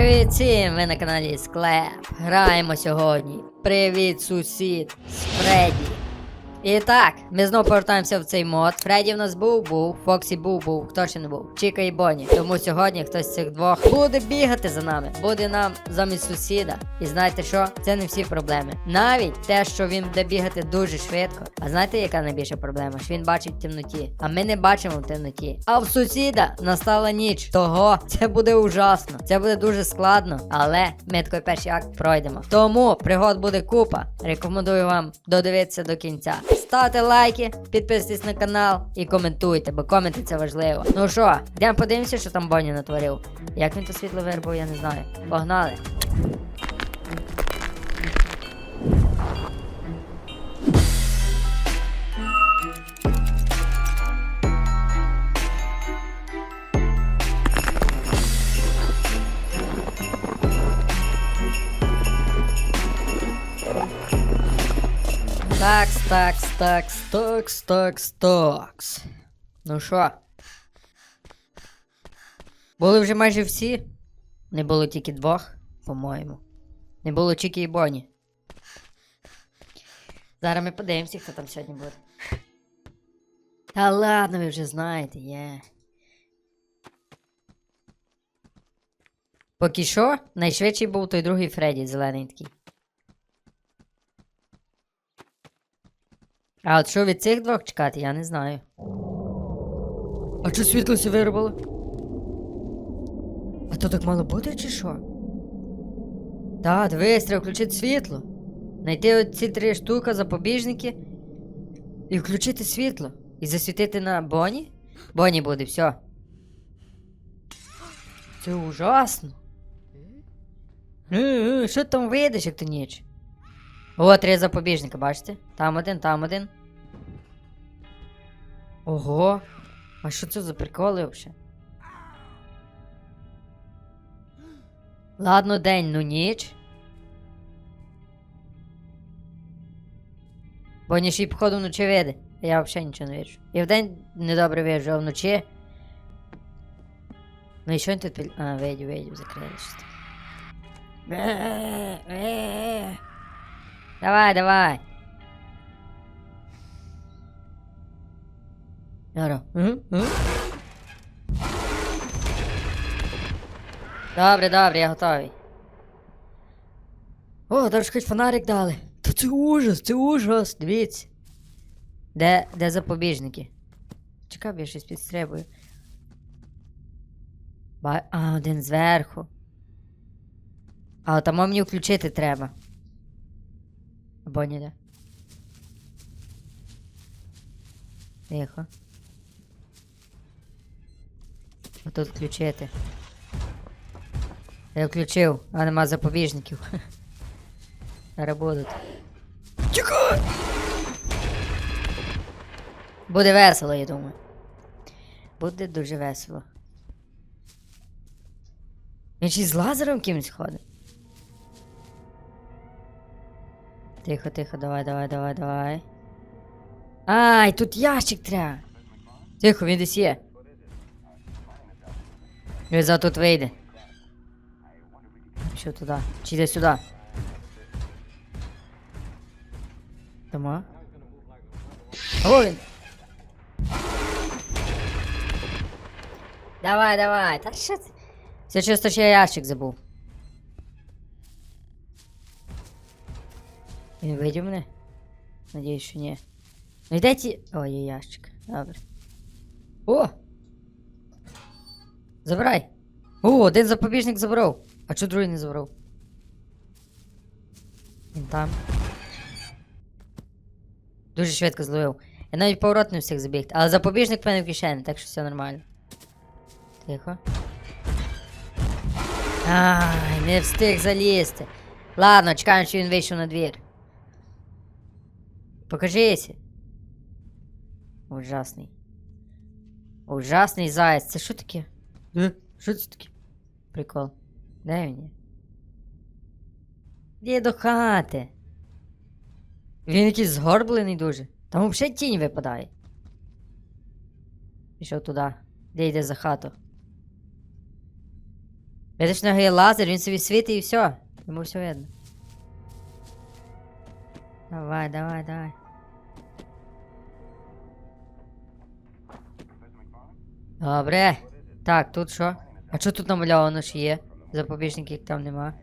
Привіт всім! Ви на каналі Склеп. Граємо сьогодні. Привіт, сусід Фредді. І так, ми знову повертаємося в цей мод. Фредді в нас був, був, Фоксі був, був, хто ще не був? Чіка і Бонні. Тому сьогодні хтось з цих двох буде бігати за нами, буде нам замість сусіда. І знаєте що? Це не всі проблеми. Навіть те, що він буде бігати дуже швидко. А знаєте, яка найбільша проблема? Що він бачить в темноті. А ми не бачимо в темноті. А в сусіда настала ніч. Того це буде ужасно. Це буде дуже складно, але ми такий перший акт пройдемо. Тому пригод буде купа. Рекомендую вам додивитися до кінця. Ставте лайки, підписуйтесь на канал і коментуйте, бо коменти це важливо. Ну що, йдемо подивимося, що там Бонні натворив. Як він то світло виробив, я не знаю. Погнали. Такс, такс, такс, такс, такс, такс. Ну що? Були вже майже всі. Не було тільки двох, по-моєму. Не було Чікі і Боні. Зараз ми подивимося, хто там сьогодні буде. Та ладно, ви вже знаєте, є. Поки що, найшвидший був той другий Фредді, зелений такий. А от що від цих двох чекати, я не знаю. А що світло се виробило? А то так мало бути, чи що? Та, дивись, треба включити світло. Найти оці три штуки, запобіжники. І включити світло. І засвітити на Боні? Боні буде, все. Це ужасно. Е, е, Що там вийдеш, як то ніч? О, три запобіжника, бачите? Там один, там один. Ого. А що це за приколи взагалі? Ладно, день, ну ніч. Бо ніж і походу вночі види. Я взагалі нічого не вижу. І вдень недобре вижу, а вночі. Ну і що він тут під... А, видів, видів, закрили щось. Давай, давай. Угу. Добре, добре, я готовий. О, даже хоч фонарик дали. Та це ужас, це ужас, дивіться. Де, де запобіжники? Чекай, бо я щось підстрибую. Ба... А, один зверху. А там мені включити треба. Або ніде. Тихо. Отут включити. Я включив, а нема запобіжників. Зараз будуть. Чекай! Буде весело, я думаю. Буде дуже весело. Він ще з лазером кимось ходить. Тихо, тихо, давай, давай, давай, давай. Ай, тут ящик треба. Тихо, він десь є. Він за тут вийде. Що туди? Чи йде сюди? Дома? О, він. Давай, давай. Та що це? Це чисто ще я ящик забув. Він видів мене? Надіюсь, що ні. Ну йде ті. О, є ящик. Добре. О! Забирай! О, один запобіжник забрав. А чого другий не забрав? Він там. Дуже швидко зловив. Я навіть поворот не встиг забігти. Але запобіжник в мене в кишені, так що все нормально. Тихо. Ай, не встиг залізти. Ладно, чекаємо, що він вийшов на двір. Покажися. Ужасний. Ужасний заяць. Це що таке? Що це таке? Прикол. Де він є? Іди до хати. Він якийсь згорблений дуже. Там взагалі тінь випадає. Пішов туди. Де йде за хату. Видиш, в нього лазер, він собі світить і все. Йому все видно. Давай, давай, давай. Добре. Так, тут що? А що тут намальовано ж є? Запобіжників там нема.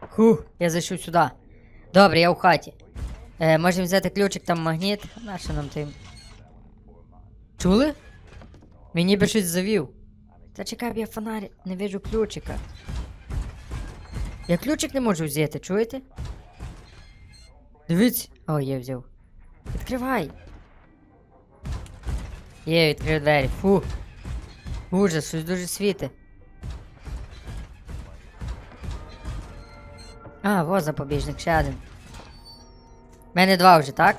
Хух, я зайшов сюди. Добре, я у хаті. Е, можемо взяти ключик, там магніт. На нам тим? Чули? Він ніби щось завів. Та чекай, я фонарик, не вижу ключика. Я ключик не можу взяти, чуєте? Дивіться. О, я взяв. Відкривай. Є, відкрив двері. Фу. Ужас, щось дуже світе. А, во запобіжник, ще один. У мене два вже, так?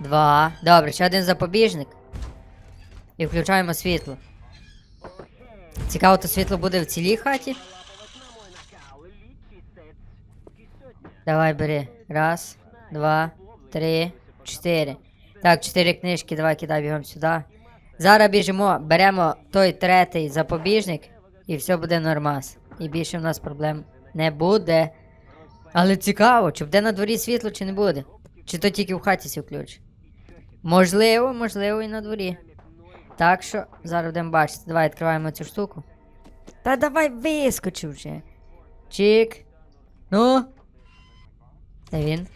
Два. Добре, ще один запобіжник. І включаємо світло. Цікаво, то світло буде в цілій хаті. Давай бери. Раз, два, три, чотири. Так, чотири книжки, давай кидай бігом сюди. Зараз біжимо, беремо той третій запобіжник, і все буде нормас. І більше в нас проблем не буде. Але цікаво, чи буде на дворі світло, чи не буде. Чи то тільки в хаті сів ключ. Можливо, можливо, і на дворі. Так що зараз будемо бачити. Давай відкриваємо цю штуку. Та давай вискочив вже. Чик. Ну. Де він?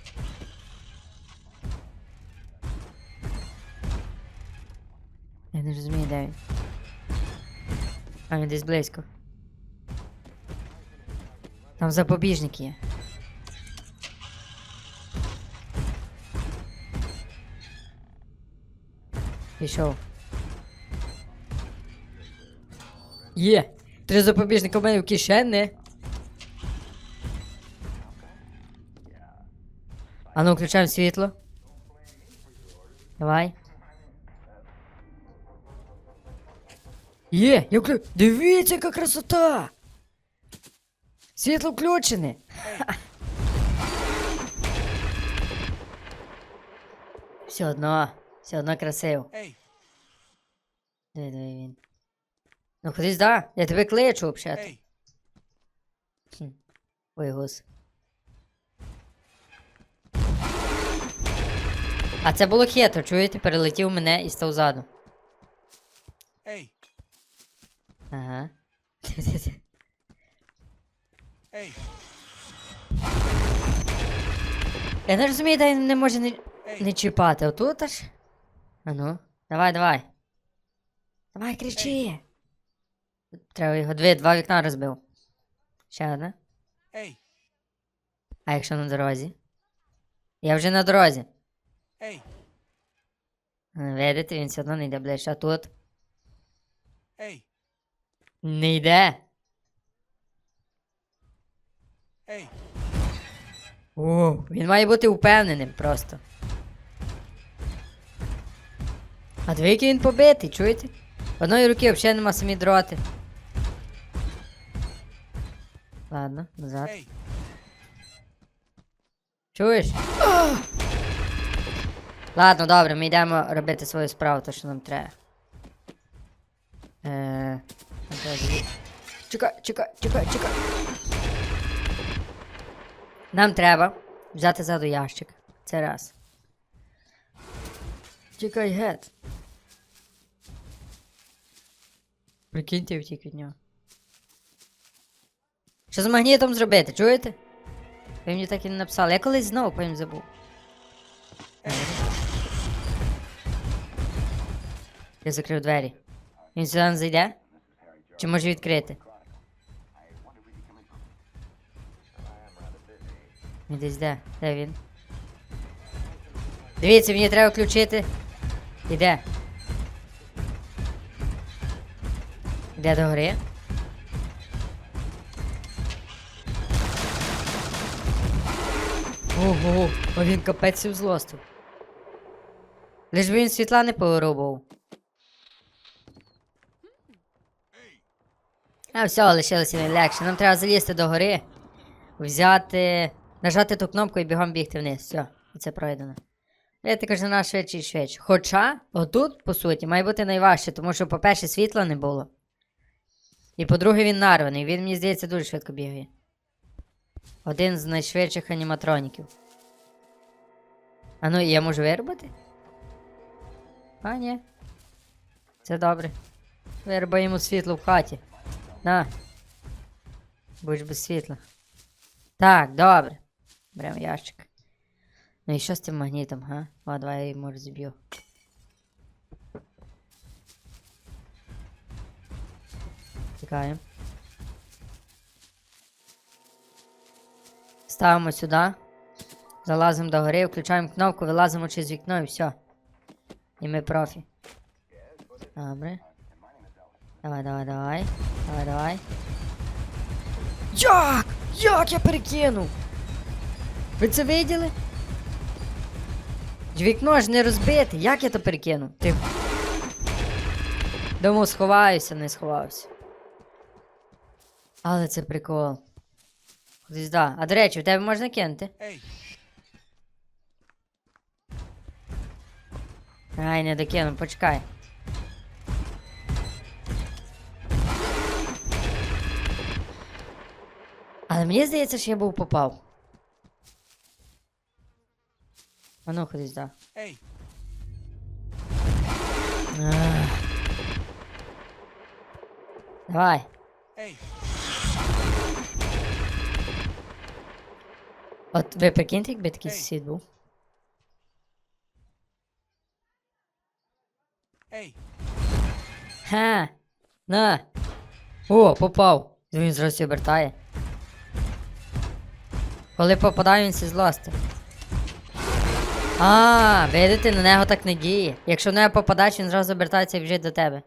Я не розумію, де він. А він десь близько. Там запобіжник є. Пішов. Є! Три запобіжника в мене в кишені. А ну, включаємо світло. Давай. Є, я вклю... Дивіться, яка красота! Світло включене. Все одно, все одно красиво. Диви, диви він. Ну ходи сюди, я тебе кличу взагалі. Ой, гус. А це було хитро, чуєте? Перелетів мене і став ззаду. ей, Ага. ей, Я не розумію, де він не може не, не чіпати. Отут аж. А ну, давай, давай. Давай, кричи. Треба його дві, два вікна розбив. Ще одне. Ей, А якщо на дорозі? Я вже на дорозі. Ей, Видите, він все одно не йде ближче. А тут ей, не йде. ей, О, він має бути впевненим просто. А диви, який він побитий, чуєте? Одної руки взагалі нема самі дроти. Ладно, назад. ей, Чуєш? Ладно, добре, ми йдемо робити свою справу, то що нам треба. Е... Чекай, чекай, чекай, чекай. Нам треба взяти ззаду ящик. Це раз. Чекай, гет. Прикиньте, втік від нього. Що з магнітом зробити, чуєте? Ви мені так і не написали. Я колись знову потім забув. Я закрив двері. Він сюди не зайде? Чи може відкрити? Він десь де? Де він? Дивіться, мені треба включити. Іде. Іде до гори. Ого, а він капець злостив. Лиш би він світла не повирубував. А все, лишилося не легше. Нам треба залізти до гори, взяти, нажати ту кнопку і бігом бігти вниз. Все. І це пройдено. Я ти каже, наш швидше і швидше. Хоча, отут, по суті, має бути найважче, тому що, по-перше, світла не було. І по-друге, він нарваний. Він, мені здається, дуже швидко бігає. Один з найшвидших аніматроніків. А ну, я можу виробити? А, ні. Це добре. Вирубаємо світло в хаті. На. Будеш без світла. Так, добре. Беремо ящик. Ну і що з цим магнітом, га? О, давай я йому розіб'ю. Тікаємо. Ставимо сюди. Залазимо до гори, включаємо кнопку, вилазимо через вікно і все. І ми профі. Добре. Давай, давай, давай. Давай, давай. Як? Як я перекинув? Ви це виділи? Вікно ж не розбите. Як я то перекинув? Ти. Думав, сховаюся, не сховався. Але це прикол. Кудись да. А до речі, в тебе можна кинути? Ай, не докину, почекай. Але мені здається, що я був попав. А ну ходись, да. Ах. Давай. hey, От ви прикиньте, якби такий Ей. сусід був. hey, Ха! На! О, попав! Він зразу обертає. Коли попадає, він злости. А, видите, на нього так не діє. Якщо в нього попадаєш, він зразу обертається і біжить до тебе.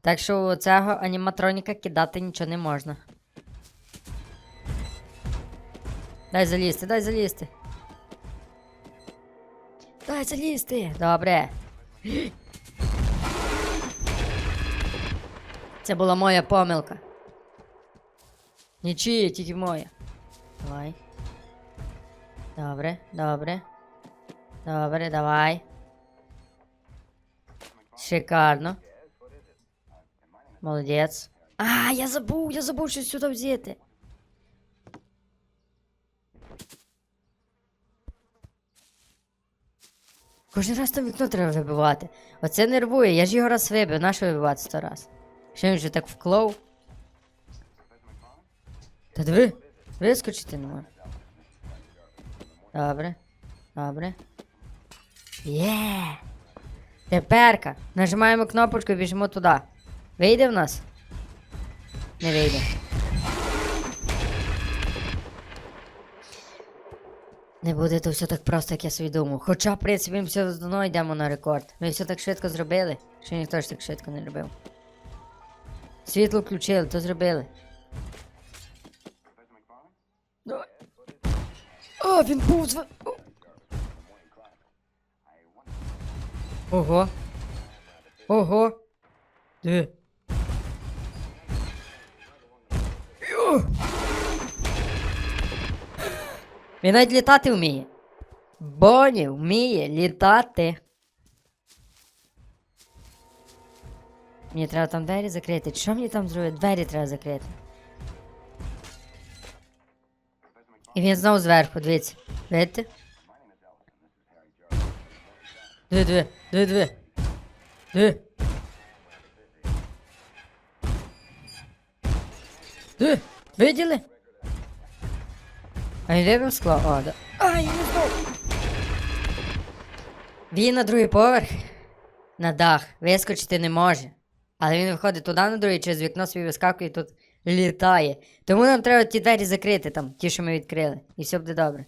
Так що у цього аніматроніка кидати нічого не можна. Дай залізти, дай залізти. Дай залізти. Добре. Це була моя помилка. Нічиє, тільки моя. Давай. Добре, добре. Добре, давай. Шикарно. Молодець. А, я забув, я забув щось сюди взяти. Кожен раз там вікно треба вибивати. Оце нервує, я ж його раз вибив, нащо вибивати сто раз? Що він вже так вклов? Та диви, вискочити не може. Добре. Добре. Є. Теперка. Нажимаємо кнопочку і біжимо туди. Вийде в нас? Не вийде. Не буде то все так просто, як я собі думав. Хоча, в принципі, ми все одно йдемо на рекорд. Ми все так швидко зробили, що ніхто ж так швидко не робив. Світло включили, то зробили. Давай. А, він був зв... Ого. Ого. Де? Йо. Він навіть літати вміє. Боні вміє літати. Мені треба там двері закрити. Що мені там зробити? Двері треба закрити. І він знову зверху, дивіться. Видите? Диви, диви, диви, диви. Диви. Диви, виділи? А він вибив скло? О, да. Ай, не здох. Він на другий поверх. На дах. Вискочити не може. Але він виходить туди на другий, через вікно собі вискакує тут літає. Тому нам треба ті двері закрити там, ті, що ми відкрили. І все буде добре.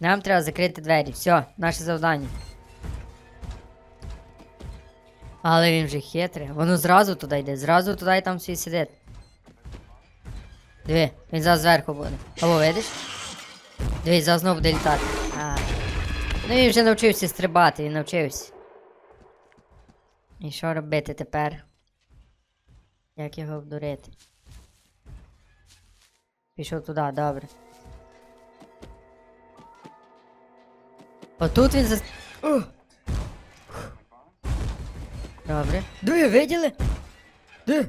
Нам треба закрити двері. Все, наше завдання. Але він вже хитрий. Воно зразу туди йде, зразу туди і там свій сидить. Диви, він зараз зверху буде. Або видиш? Дивись, зараз знову буде літати. А. Ну він вже навчився стрибати, він навчився. І що робити тепер? Як його обдурити? Пішов туди, добре. Отут він за... Добре. Дує, виділи? Де?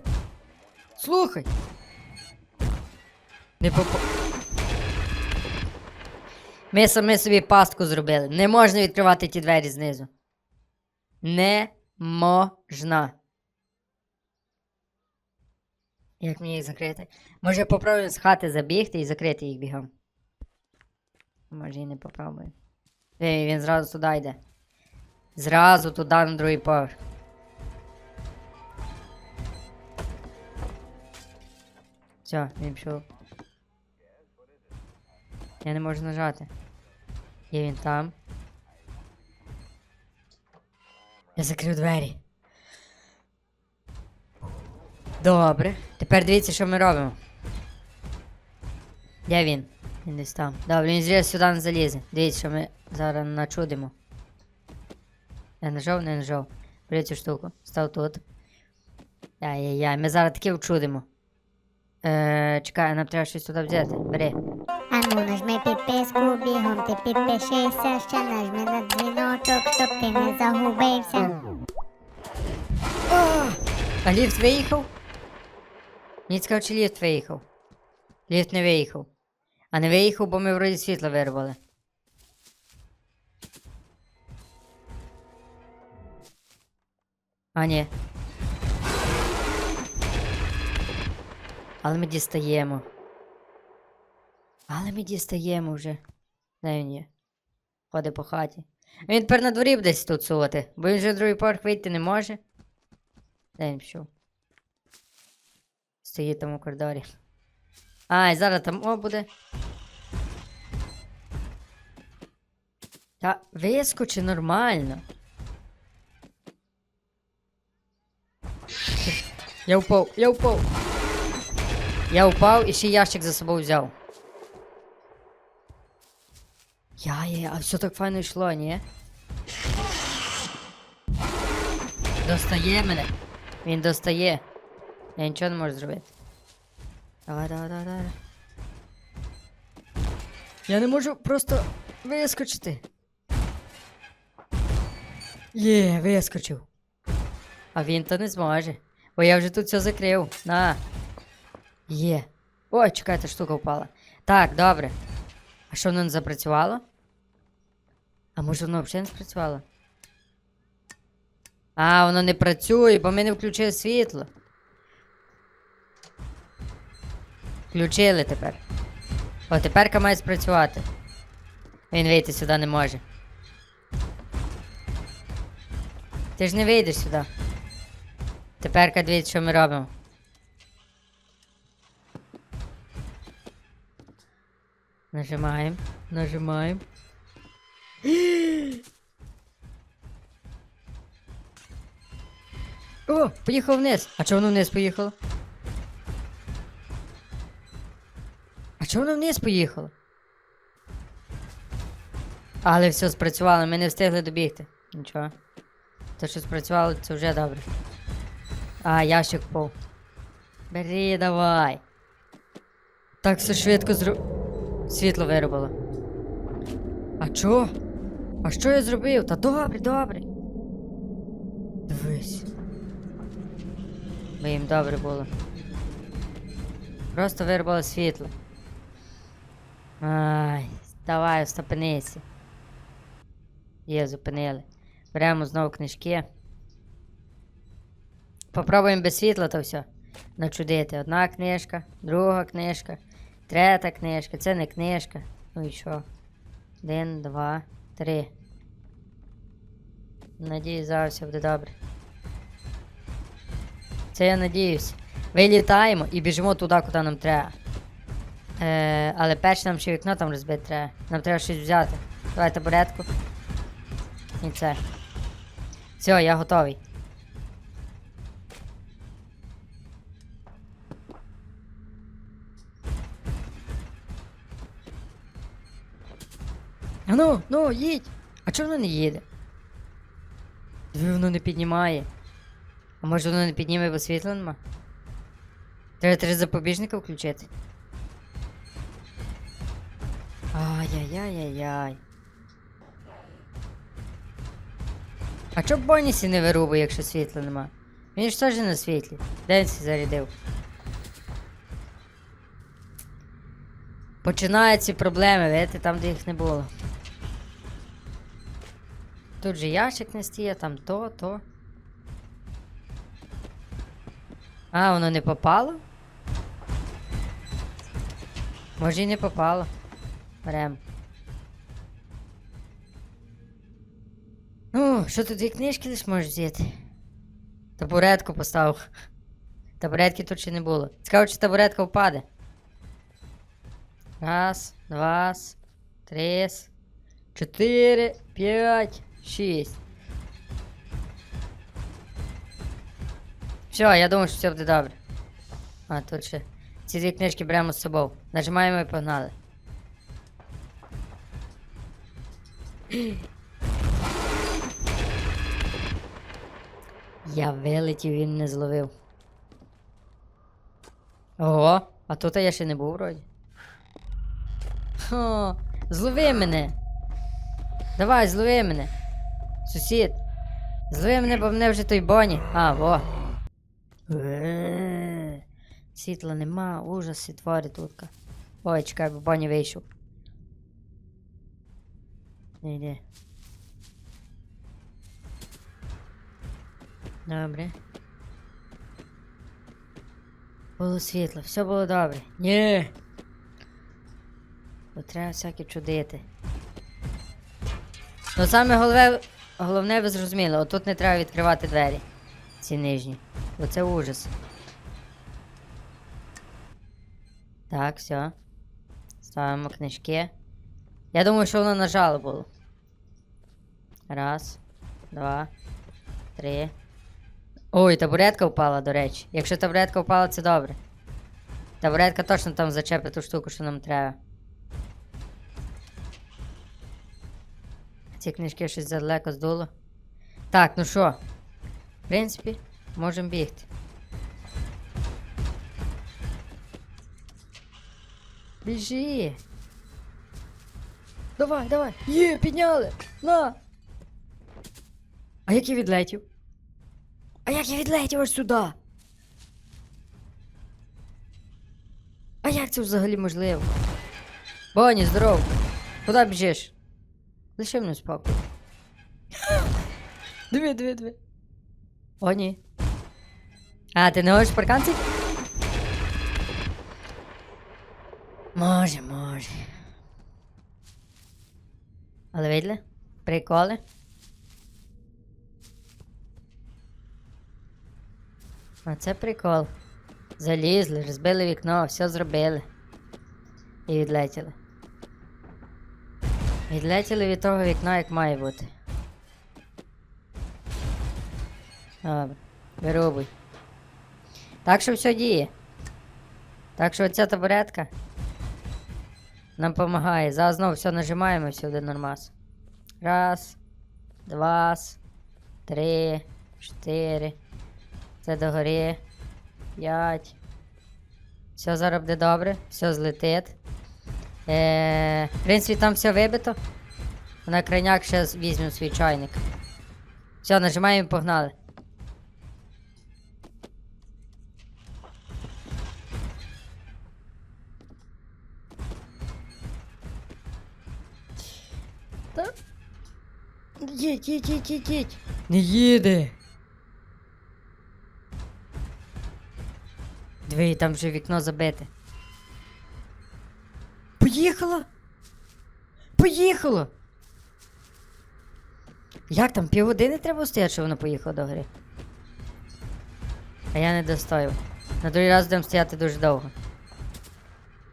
Слухай. Не поп... Ми саме собі пастку зробили. Не можна відкривати ті двері знизу. Не можна. Як мені їх закрити? Може попробуємо з хати забігти і закрити їх бігом. Може і не попробуємо. Ей, він зразу туди йде. Зразу туди на другий поверх. Все, він пішов. Я не можу нажати. Є він там. Я закрив двері. Добре. Тепер дивіться, що ми робимо. Де він? Він десь там. Добре, він зріз сюди не залізе. Дивіться, що ми зараз начудимо. Я нажав, не нажав. Бери цю штуку. Став тут. Ай-яй-яй, ми зараз таке вчудимо. Е, чекай, нам треба щось туди взяти. Бери. Ану, нажми підписку, бігом ти підпишися, ще нажми на дзвіночок, щоб ти не загубився. А ліфт виїхав? Мені цікаво, чи ліфт виїхав. Ліфт не виїхав. А не виїхав, бо ми вроді світло вирвали. А, ні. Але ми дістаємо. Але ми дістаємо вже. Де він є? Ходить по хаті. Він тепер на дворі десь тут сувати, бо він вже другий поверх вийти не може. Де пішов? Стоїть там у коридорі. А, і зараз там о буде. Та вискочи нормально. Я впав, я впав. Я впав і ще ящик за собою взяв. Я, я, я, а все так файно йшло, ні? Достає мене. Він достає. Я нічого не можу зробити. Давай, давай, давай, давай. Я не можу просто вискочити. Є, вискочив. А він то не зможе. Бо я вже тут все закрив. На. Є. Ой, чекайте, штука впала. Так, добре. А що воно не запрацювало? А може воно взагалі не спрацювало? А, воно не працює, бо ми не включили світло. Включили тепер. О, теперка має спрацювати. Він вийти сюди не може. Ти ж не вийдеш сюди. Теперка дивіться, що ми робимо. Нажимаємо, нажимаємо. О, поїхав вниз. А чого воно вниз поїхало? Чого воно вниз поїхало? Але все спрацювало, ми не встигли добігти. Нічого. Те, що спрацювало, це вже добре. А, ящик впав. Бери, давай. Так все швидко зру... Світло виробило. А чо? А що я зробив? Та добре, добре. Дивись. Бо їм добре було. Просто вирубало світло. Ай, давай, остопинися. Є, зупинили. Беремо знову книжки. Попробуємо без світла то все. Начудити. Одна книжка, друга книжка, третя книжка. Це не книжка. Ну і що? Один, два, три. Надіюсь, зараз все буде добре. Це я надіюсь. Вилітаємо і біжимо туди, куди нам треба. Е, але перше нам ще вікно там розбити треба. Нам треба щось взяти. Давай табуретку. І це. Все, я готовий. Ну, ну, їдь! А чого воно не їде? Диви, воно не піднімає. А може воно не підніме, бо світла нема? Треба три запобіжника включити. Ай-яй-яй-яй-яй. А чоб Бонісі не вирубує, якщо світла нема? Він ж теж на світлі. Де він сі зарядив? Починаються проблеми, видите, там, де їх не було. Тут же ящик не стає, там то, то. А, воно не попало? Може і не попало. Берем. Ну, що тут дві книжки лиш можеш взяти? Табуретку поставив. Табуретки тут ще не було. Цікаво, чи табуретка впаде. Раз, два, три, чотири, п'ять, шість. Все, я думаю, що все буде добре. А, тут ще. Ці дві книжки беремо з собою. Нажимаємо і погнали. Я вилетів, він не зловив. Ого, а тут я ще не був вроді. Хо, злови мене. Давай, злови мене. Сусід. Злови мене, бо мене вже той Боні. А, во. Світла нема, ужаси твори тутка. Ой, чекай, бо Боні вийшов. Не йде. Добре. Було світло, все було добре. Ні. Бо треба всяке чудити. Ну саме головне, головне ви зрозуміли, отут не треба відкривати двері. Ці нижні. Бо це ужас. Так, все. Ставимо книжки. Я думаю, що воно нажало було. Раз, два, три. Ой, табуретка впала, до речі. Якщо табуретка впала, це добре. Табуретка точно там зачепить ту штуку, що нам треба. Ці книжки щось задалеко здуло. Так, ну що? В принципі, можемо бігти. Біжи. Давай, давай. Є, підняли. На. А як я відлетів? А як я відлетів аж сюди? А як це взагалі можливо? Боні, здоров. Куди біжиш? Лиши мене спокій. Диви, диви, диви. О. А, ти не можеш парканці? Може, може. Але видли? Приколи? А це прикол. Залізли, розбили вікно, все зробили. І відлетіли. Відлетіли від того вікна, як має бути. Добре, вирубуй. Так що все діє. Так що оця табуретка нам допомагає. Зараз знову все нажимаємо, все буде нормас. Раз, два, три, чотири. Це догори. П'ять. Все зараз буде добре, все злетить. Е, в принципі, там все вибито. На крайняк ще візьмемо свій чайник. Все, нажимаємо і погнали. Їдь, їдь, їдь, їдь, їдь. Не їде. Диви, там вже вікно забите. Поїхало! Поїхало! Як там, півгодини треба стояти, щоб воно поїхало до гри? А я не достояв. На другий раз будемо стояти дуже довго.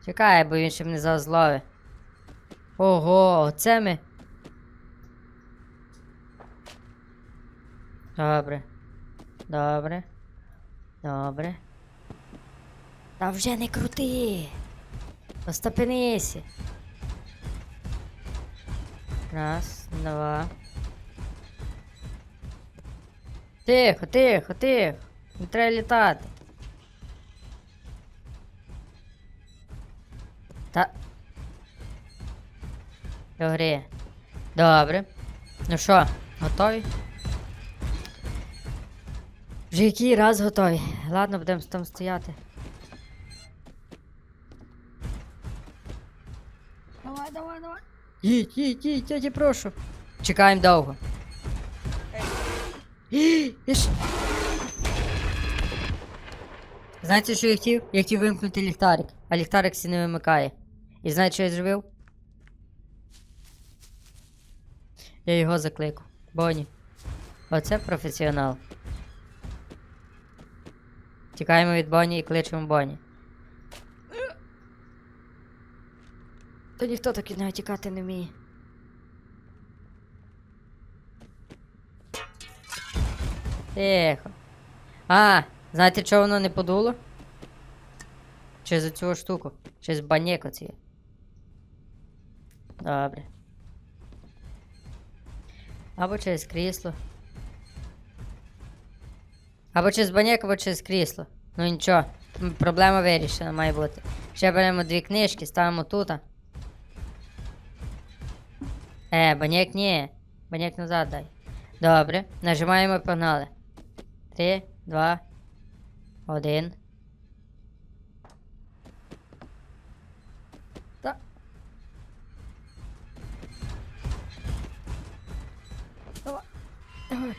Чекай, бо він ще мене зазловить. Ого, оце ми. Добре. Добре. Добре. Та вже не крути. Остопинися. Раз, два. Тихо, тихо, тихо. Не треба літати. Та. До гри. Добре. Ну що, готові? Вже який раз готові. Ладно, будемо там стояти. Давай, давай, давай. Їдь, їдь, їдь, я тебе прошу. Чекаємо довго. Знаєте, що я хотів? Я хотів вимкнути ліхтарик, а ліхтарик всі не вимикає. І знаєте, що я зробив? Я його закликав. Боні. Оце професіонал. Тікаємо від Боні і кличемо Боні. Та ніхто так від нього тікати не вміє. Тихо. А, знаєте, чого воно не подуло? Через цю штуку. Через банєк оці. Добре. Або через крісло. Або через баняк, або через крісло. Ну нічого, проблема вирішена має бути. Ще беремо дві книжки, ставимо тут. Е, баняк ні. Баняк назад дай. Добре. Нажимаємо і погнали. Три, два, один. Та. Давай.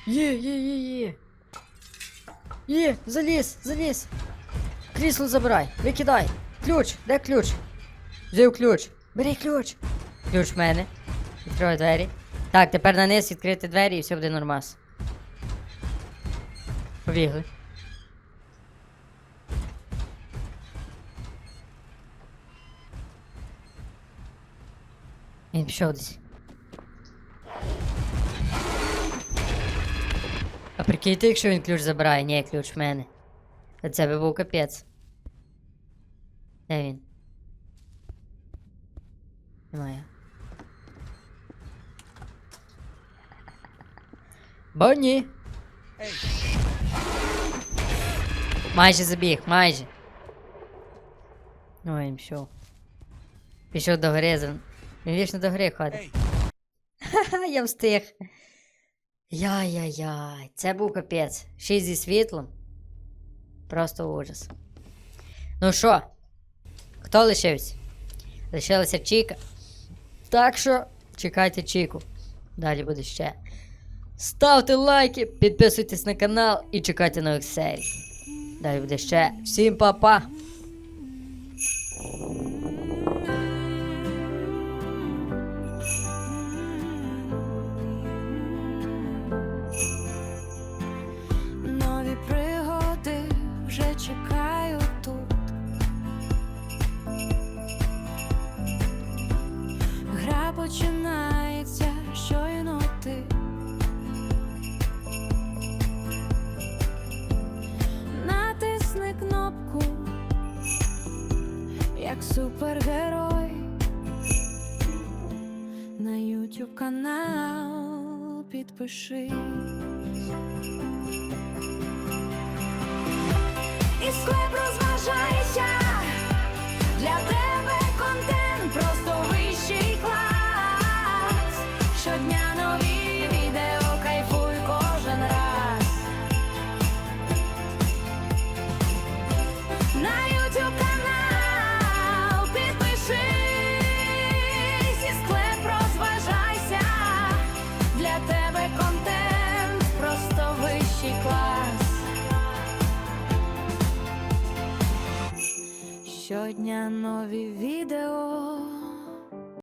Є, є, є, є. Є, заліз, заліз. Крісло забирай, викидай. Ключ, де ключ? Взяв ключ. Бери ключ. Ключ в мене. Відкривай двері. Так, тепер на низ відкрити двері і все буде нормас. Побігли. Він пішов десь. А прикиньте, якщо він ключ забирає, ні, ключ в мене. Це би був капець. Де він? Немає. Бонні! Майже забіг, майже. Ой, він пішов. Пішов до гори, він вічно до гори ходить. Ха-ха, я встиг. Яй-яй-яй, це був капець. Ще й зі світлом. Просто ужас. Ну що, хто лишився? Лишилася Чіка. Так що чекайте Чіку. Далі буде ще. Ставте лайки, підписуйтесь на канал і чекайте нових серій. Далі буде ще. Всім па-па! Починається щойно ти. Натисни кнопку, як супергерой. На YouTube канал підпишись. І склеп розважайся Для тебе Щодня нові відео